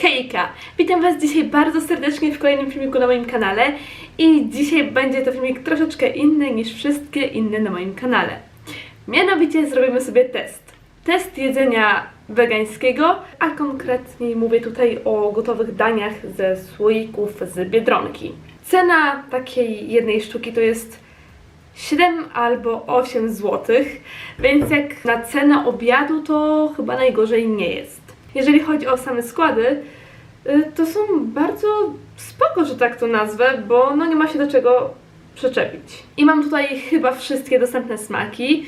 Hejka! Witam Was dzisiaj bardzo serdecznie w kolejnym filmiku na moim kanale i dzisiaj będzie to filmik troszeczkę inny niż wszystkie inne na moim kanale. Mianowicie zrobimy sobie test. Test jedzenia wegańskiego, a konkretniej mówię tutaj o gotowych daniach ze słoików z Biedronki. Cena takiej jednej sztuki to jest 7 albo 8 zł, więc jak na cenę obiadu to chyba najgorzej nie jest. Jeżeli chodzi o same składy, y, to są bardzo spoko, że tak to nazwę, bo no nie ma się do czego przyczepić. I mam tutaj chyba wszystkie dostępne smaki,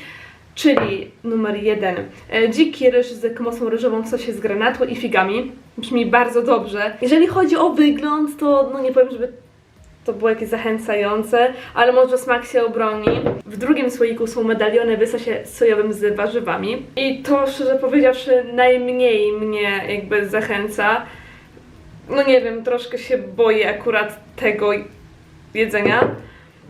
czyli numer jeden e, dziki ryż z kmosą ryżową w sosie z granatu i figami. Brzmi bardzo dobrze. Jeżeli chodzi o wygląd, to no nie powiem, żeby to było jakieś zachęcające, ale może smak się obroni. W drugim słoiku są medaliony w sosie sojowym z warzywami. I to, szczerze powiedziawszy, najmniej mnie jakby zachęca. No nie wiem, troszkę się boję akurat tego jedzenia.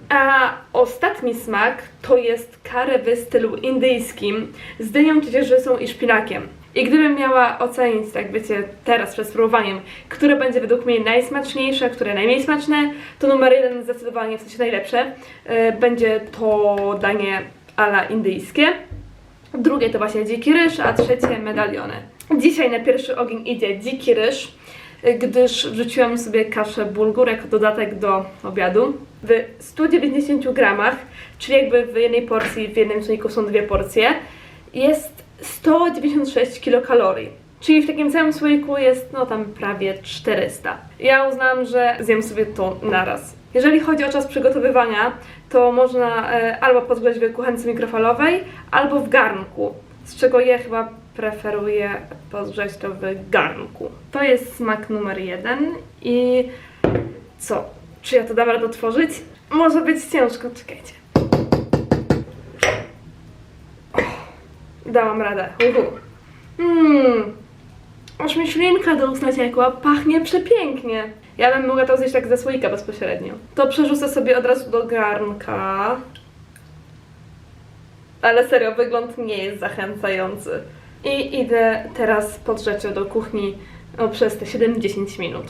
A ostatni smak to jest kare w stylu indyjskim z dynią ciecierzysą i szpinakiem. I gdybym miała ocenić, tak wiecie, teraz przed spróbowaniem, które będzie według mnie najsmaczniejsze, które najmniej smaczne, to numer jeden zdecydowanie, w sensie najlepsze, yy, będzie to danie ala indyjskie. Drugie to właśnie dziki ryż, a trzecie medaliony. Dzisiaj na pierwszy ogień idzie dziki ryż, y, gdyż wrzuciłam sobie kaszę bulgur jako dodatek do obiadu. W 190 gramach, czyli jakby w jednej porcji, w jednym słoiku są dwie porcje, jest 196 kilokalorii. Czyli w takim całym słoiku jest no tam prawie 400. Ja uznałam, że zjem sobie to naraz. Jeżeli chodzi o czas przygotowywania, to można e, albo podgrzać w kuchence mikrofalowej, albo w garnku. Z czego ja chyba preferuję podgrzać to w garnku. To jest smak numer jeden i co? Czy ja to dam radę otworzyć? Może być ciężko, czekajcie. Dałam radę. Uhu. Mmm. Aż mi ślinka do ust naciekła. Pachnie przepięknie. Ja bym mogła to zjeść tak ze słoika bezpośrednio. To przerzucę sobie od razu do garnka. Ale serio, wygląd nie jest zachęcający. I idę teraz podrzeć ją do kuchni przez te 7-10 minut.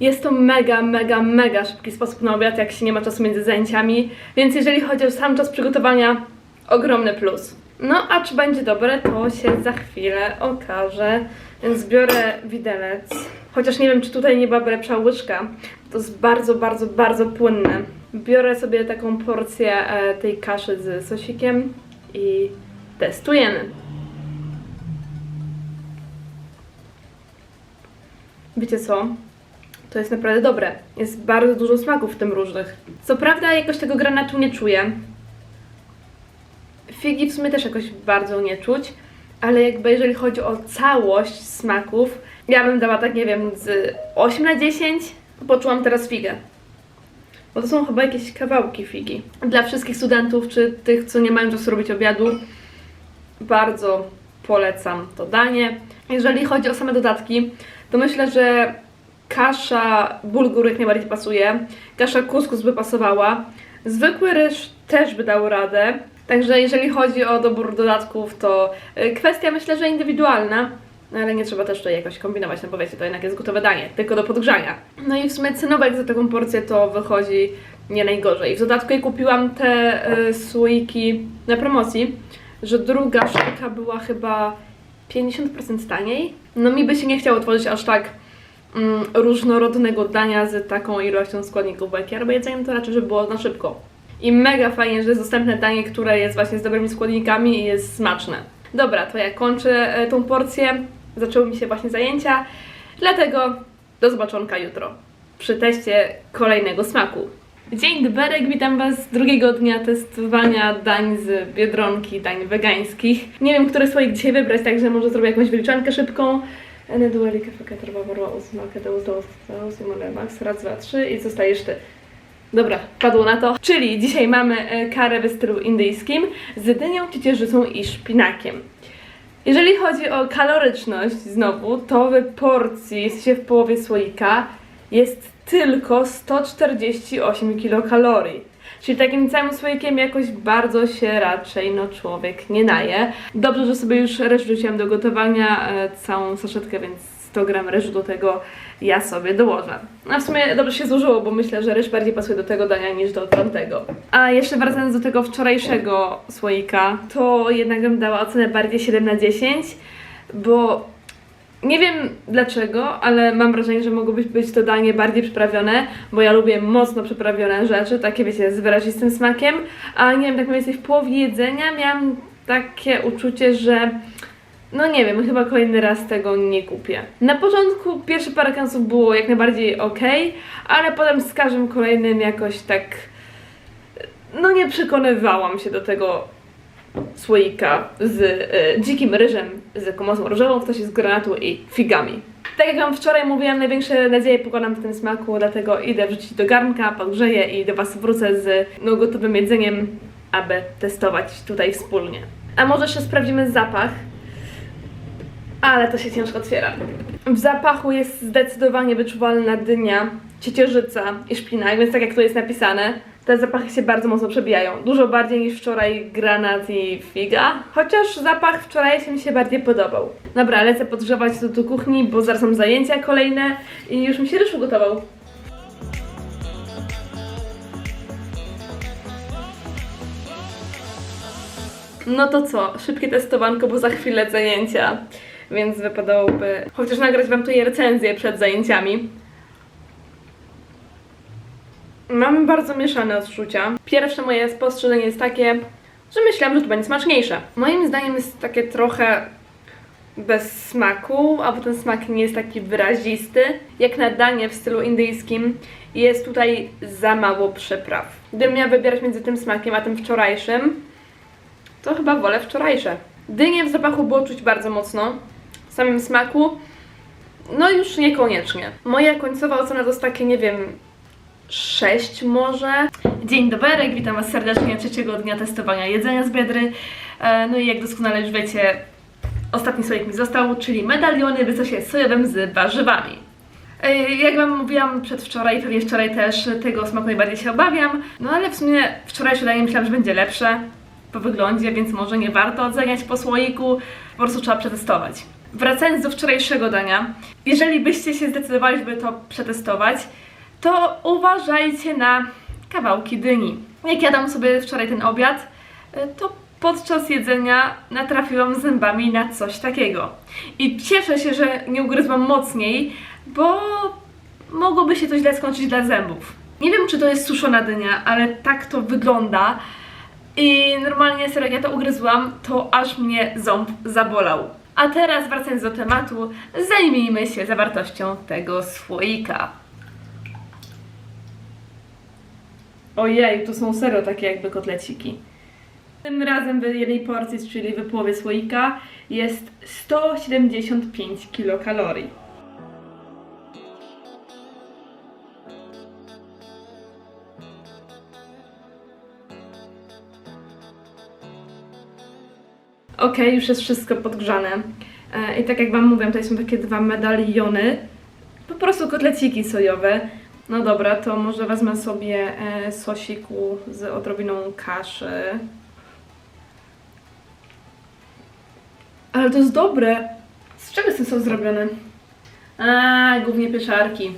Jest to mega, mega, mega szybki sposób na obiad, jak się nie ma czasu między zajęciami, więc jeżeli chodzi o sam czas przygotowania, ogromny plus. No a czy będzie dobre, to się za chwilę okaże. Więc biorę widelec, chociaż nie wiem, czy tutaj nie byłaby lepsza łyżka. To jest bardzo, bardzo, bardzo płynne. Biorę sobie taką porcję e, tej kaszy z sosikiem i testujemy. Wiecie co? To jest naprawdę dobre. Jest bardzo dużo smaków w tym różnych. Co prawda jakoś tego granatu nie czuję. Figi w sumie też jakoś bardzo nie czuć, ale jakby jeżeli chodzi o całość smaków, ja bym dała tak, nie wiem, z 8 na 10, poczułam teraz figę. Bo to są chyba jakieś kawałki figi. Dla wszystkich studentów, czy tych, co nie mają czasu robić obiadu, bardzo polecam to danie. Jeżeli chodzi o same dodatki, to myślę, że kasza bulgur jak najbardziej pasuje, kasza kuskus by pasowała, zwykły ryż też by dał radę. Także jeżeli chodzi o dobór dodatków, to y, kwestia myślę, że indywidualna, no ale nie trzeba też tutaj jakoś kombinować, no bo wiecie, to jednak jest gotowe danie, tylko do podgrzania. No i w sumie cenowek za taką porcję to wychodzi nie najgorzej. W dodatku ja kupiłam te y, słoiki na promocji, że druga sztuka była chyba 50% taniej. No mi by się nie chciało tworzyć aż tak mm, różnorodnego dania z taką ilością składników, bo jak ja robię jedzenie, to raczej żeby było na szybko. I mega fajnie, że jest dostępne danie, które jest właśnie z dobrymi składnikami i jest smaczne. Dobra, to ja kończę e, tą porcję. Zaczęły mi się właśnie zajęcia, dlatego do zobaczonka jutro przy teście kolejnego smaku. Dzień dobry, witam Was drugiego dnia testowania dań z Biedronki, dań wegańskich. Nie wiem, który słoik dzisiaj wybrać, także może zrobię jakąś wyliczankę szybką. Ene dueli kafe katrowa borła ósma, kada uzdał Max, raz, dwa, trzy i zostajesz Ty. Dobra, padło na to. Czyli dzisiaj mamy e, karę w stylu indyjskim z dynią, ciecierzycą i szpinakiem. Jeżeli chodzi o kaloryczność znowu, to w porcji, jesteście w połowie słoika, jest tylko 148 kilokalorii. Czyli takim całym słoikiem jakoś bardzo się raczej no człowiek nie naje. Dobrze, że sobie już ryż wrzuciłam do gotowania, e, całą saszetkę, więc 100 gram ryżu do tego ja sobie dołożę. A w sumie dobrze się złożyło, bo myślę, że ryż bardziej pasuje do tego dania niż do tamtego. A jeszcze wracając do tego wczorajszego słoika, to jednak bym dała ocenę bardziej 7 na 10, bo nie wiem dlaczego, ale mam wrażenie, że mogło być, to danie bardziej przyprawione, bo ja lubię mocno przyprawione rzeczy, takie wiecie, z wyrazistym smakiem, a nie wiem, tak mniej więcej w połowie jedzenia miałam takie uczucie, że no nie wiem, chyba kolejny raz tego nie kupię. Na początku pierwsze parę kansów było jak najbardziej ok, ale potem z każdym kolejnym jakoś tak no nie przekonywałam się do tego słoika z e, dzikim ryżem, z komosą różową, w tosie z granatu i figami. Tak jak Wam wczoraj mówiłam, największe nadzieje pokładam w tym smaku, dlatego idę wrzucić do garnka, podgrzeję i do Was wrócę z no, gotowym jedzeniem, aby testować tutaj wspólnie. A może jeszcze sprawdzimy zapach, ale to się ciężko otwiera. W zapachu jest zdecydowanie wyczuwalna dynia, ciecierzyca i szpinak, więc tak jak tu jest napisane, te zapachy się bardzo mocno przebijają. Dużo bardziej niż wczoraj granat i figa. Chociaż zapach wczorajszy mi się bardziej podobał. Dobra, lecę podgrzewać do, do kuchni, bo zaraz mam zajęcia kolejne i już mi się ryż ugotował. No to co, szybkie testowanko, bo za chwilę zajęcia, więc wypadałoby chociaż nagrać Wam tutaj recenzję przed zajęciami. Mamy bardzo mieszane odczucia. Pierwsze moje spostrzeżenie jest takie, że myślałam, że to będzie smaczniejsze. Moim zdaniem jest takie trochę bez smaku, albo ten smak nie jest taki wyrazisty. Jak na danie w stylu indyjskim jest tutaj za mało przypraw. Gdybym miała wybierać między tym smakiem a tym wczorajszym, to chyba wolę wczorajsze. Dynię w zapachu było czuć bardzo mocno. W samym smaku, no już niekoniecznie. Moja końcowa ocena to jest takie, nie wiem, 6 może. Dzień dobry, witam Was serdecznie trzeciego dnia testowania jedzenia z Biedry. E, No i jak doskonale już wiecie, ostatni słoik mi został, czyli medaliony w sosie sojowym z warzywami. E, Jak Wam mówiłam przedwczoraj, pewnie wczoraj też tego smaku najbardziej się obawiam, no ale w sumie wczorajsze danie myślałam, że będzie lepsze po wyglądzie, więc może nie warto oceniać po słoiku, po prostu trzeba przetestować. Wracając do wczorajszego dania, jeżeli byście się zdecydowali, żeby to przetestować, to uważajcie na kawałki dyni. Jak jadłam sobie wczoraj ten obiad, y, to podczas jedzenia natrafiłam zębami na coś takiego. I cieszę się, że nie ugryzłam mocniej, bo mogłoby się to źle skończyć dla zębów. Nie wiem, czy to jest suszona dynia, ale tak to wygląda. I normalnie, serio, ja to ugryzłam, to aż mnie ząb zabolał. A teraz wracając do tematu, zajmijmy się zawartością tego słoika. Ojej, tu są serio takie jakby kotleciki. Tym razem w jednej porcji, czyli w połowie słoika, jest 175 kilokalorii. Ok, już jest wszystko podgrzane. E, I tak jak Wam mówię, tutaj są takie dwa medaliony. Po prostu kotleciki sojowe. No dobra, to może wezmę sobie e, sosiku z odrobiną kaszy. Ale to jest dobre. Z czego jest ten sos zrobiony? A, głównie pieczarki.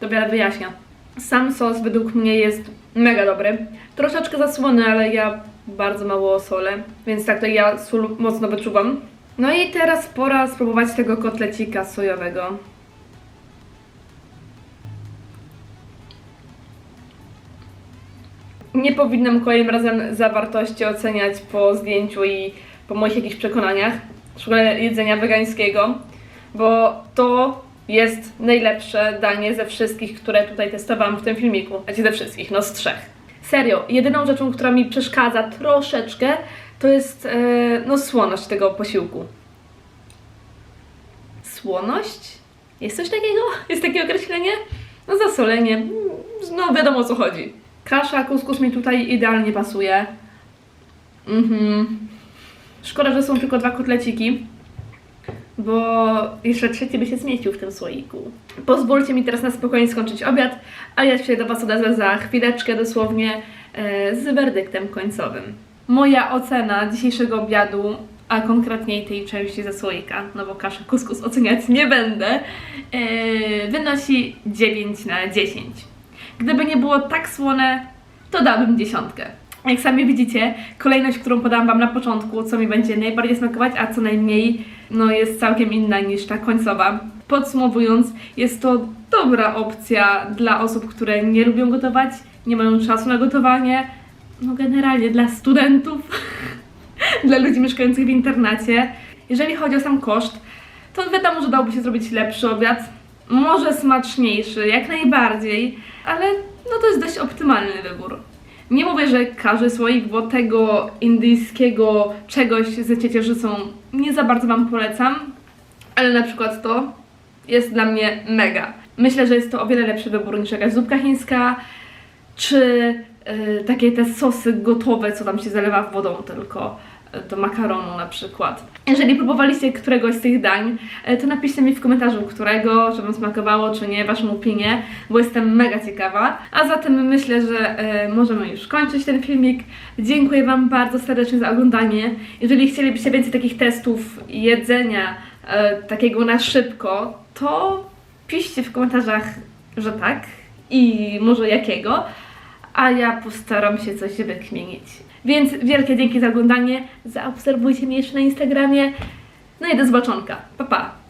To wiele wyjaśnia. Sam sos według mnie jest mega dobry. Troszeczkę zasłony, ale ja bardzo mało solę, więc tak to ja sól mocno wyczuwam. No i teraz pora spróbować tego kotlecika sojowego. Nie powinnam kolejnym razem zawartości oceniać po zdjęciu i po moich jakichś przekonaniach, szczególnie jedzenia wegańskiego, bo to jest najlepsze danie ze wszystkich, które tutaj testowałam w tym filmiku. Znaczy ze wszystkich, no z trzech. Serio, jedyną rzeczą, która mi przeszkadza troszeczkę, to jest e, no słoność tego posiłku. Słoność? Jest coś takiego? Jest takie określenie? No zasolenie. No wiadomo o co chodzi. Kasza, kuskus mi tutaj idealnie pasuje. Mhm. Szkoda, że są tylko dwa kotleciki, bo jeszcze trzeci by się zmieścił w tym słoiku. Pozwólcie mi teraz na spokojnie skończyć obiad, a ja się do Was odezwę za chwileczkę dosłownie e, z werdyktem końcowym. Moja ocena dzisiejszego obiadu, a konkretniej tej części ze słoika, no bo kaszę kuskus oceniać nie będę, e, wynosi 9 na 10. Gdyby nie było tak słone, to dałbym dziesiątkę. Jak sami widzicie, kolejność, którą podałam Wam na początku, co mi będzie najbardziej smakować, a co najmniej, no jest całkiem inna niż ta końcowa. Podsumowując, jest to dobra opcja dla osób, które nie lubią gotować, nie mają czasu na gotowanie, no generalnie dla studentów, dla ludzi mieszkających w internacie. Jeżeli chodzi o sam koszt, to wiadomo, że dałoby się zrobić lepszy obiad, może smaczniejszy, jak najbardziej, ale no to jest dość optymalny wybór. Nie mówię, że każdy słoik, bo tego indyjskiego czegoś z ciecierzycą nie za bardzo Wam polecam, ale na przykład to jest dla mnie mega. Myślę, że jest to o wiele lepszy wybór niż jakaś zupka chińska, czy y, takie te sosy gotowe, co tam się zalewa wodą tylko do makaronu na przykład. Jeżeli próbowaliście któregoś z tych dań, y, to napiszcie mi w komentarzu, którego, czy wam smakowało, czy nie, waszą opinię, bo jestem mega ciekawa. A zatem myślę, że y, możemy już kończyć ten filmik. Dziękuję wam bardzo serdecznie za oglądanie. Jeżeli chcielibyście więcej takich testów jedzenia, y, takiego na szybko, to piszcie w komentarzach, że tak i może jakiego, a ja postaram się coś wykmienić. Więc wielkie dzięki za oglądanie, zaobserwujcie mnie jeszcze na Instagramie, no i do zobaczonka. Pa, pa!